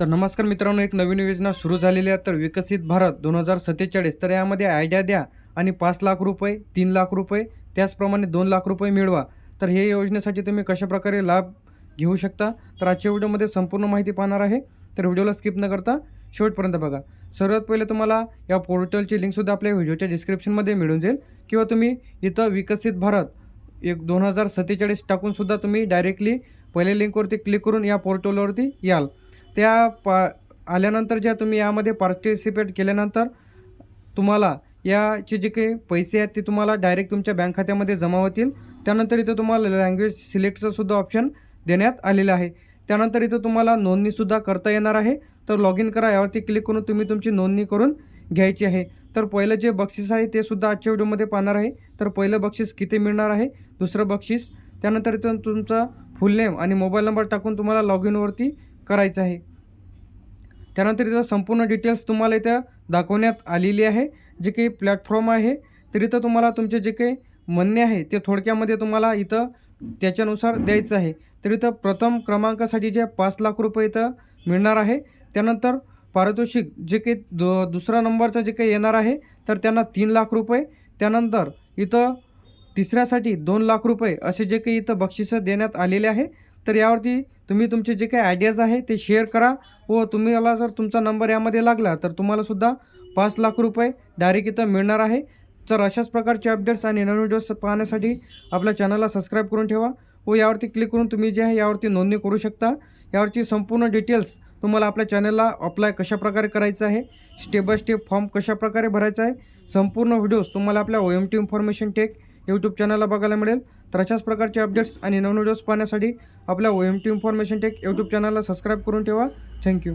तर नमस्कार मित्रांनो एक नवीन योजना सुरू झालेली आहे. तर विकसित भारत दोन हजार सत्तेचाळीस. तर यामध्ये आयडिया द्या आणि पाच लाख रुपये तीन लाख रुपये त्याचप्रमाणे दोन लाख रुपये मिळवा. तर हे योजनेसाठी तुम्ही कशाप्रकारे लाभ घेऊ शकता? तर आजच्या व्हिडिओमध्ये संपूर्ण माहिती पाहणार आहे. तर व्हिडिओला स्किप न करता शेवटपर्यंत बघा. सर्वात पहिले तुम्हाला या पोर्टलची लिंकसुद्धा आपल्या व्हिडिओच्या डिस्क्रिप्शनमध्ये मिळून जाईल. किंवा तुम्ही इथं विकसित भारत एक दोन हजार सत्तेचाळीस टाकूनसुद्धा तुम्ही डायरेक्टली पहिल्या लिंकवरती क्लिक करून या पोर्टलवरती याल. त्या पा आल्यानंतर ज्या तुम्ही यामध्ये पार्टिसिपेट केल्यानंतर तुम्हाला याचे जे काही पैसे आहेत ते तुम्हाला डायरेक्ट तुमच्या बँक खात्यामध्ये जमा होतील. त्यानंतर इथं तुम्हाला लँग्वेज सिलेक्टचं सुद्धा ऑप्शन देण्यात आलेलं आहे. त्यानंतर इथं तुम्हाला नोंदणीसुद्धा करता येणार आहे. तर लॉग इन करा यावरती क्लिक करून तुम्ही तुमची नोंदणी करून घ्यायची आहे. तर पहिलं जे बक्षीस आहे ते सुद्धा आजच्या व्हिडिओमध्ये पाहणार आहे. तर पहिलं बक्षीस किती मिळणार आहे? दुसरं बक्षीस. त्यानंतर इथं तुमचा फुल नेम आणि मोबाईल नंबर टाकून तुम्हाला लॉग इनवरती करायचं आहे. त्यानंतर इथं संपूर्ण डिटेल्स तुम्हाला इथं दाखवण्यात आलेली आहे. जे काही प्लॅटफॉर्म आहे तर इथं तुम्हाला तुमचे जे काही म्हणणे आहे ते थोडक्यामध्ये तुम्हाला इथं त्याच्यानुसार द्यायचं आहे. तर इथं प्रथम क्रमांकासाठी जे पाच लाख रुपये इथं मिळणार आहे. त्यानंतर पारितोषिक जे काही दु दुसरा नंबरचा जे काही येणार आहे तर त्यांना तीन लाख रुपये. त्यानंतर इथं तिसऱ्यासाठी दोन लाख रुपये असे जे काही इथं बक्षिसं देण्यात आलेले आहे. तर यावरती तुम्ही तुमचे जे काही आयडियाज आहे ते शेअर करा व तुम्हाला जर तुमचा नंबर यामध्ये लागला तर तुम्हालासुद्धा पाच लाख रुपये डायरेक्ट इथं मिळणार आहे. तर अशाच प्रकारचे अपडेट्स आणि नवीन व्हिडिओज पाहण्यासाठी आपल्या चॅनलला सबस्क्राईब करून ठेवा व यावरती क्लिक करून तुम्ही जे आहे यावरती नोंदणी करू शकता. यावरची संपूर्ण डिटेल्स तुम्हाला आपल्या चॅनलला अप्लाय कशाप्रकारे करायचं आहे स्टेप बाय स्टेप फॉर्म कशाप्रकारे भरायचा आहे संपूर्ण व्हिडिओज तुम्हाला आपल्या O M T information tech YouTube चॅनलला बघायला मिळेल. तर अशाच प्रकारचे अपडेट्स आणि नवीन व्हिडिओज पाहण्यासाठी आपल्या O M T information tech YouTube चॅनलला सबस्क्राईब करून ठेवा. Thank you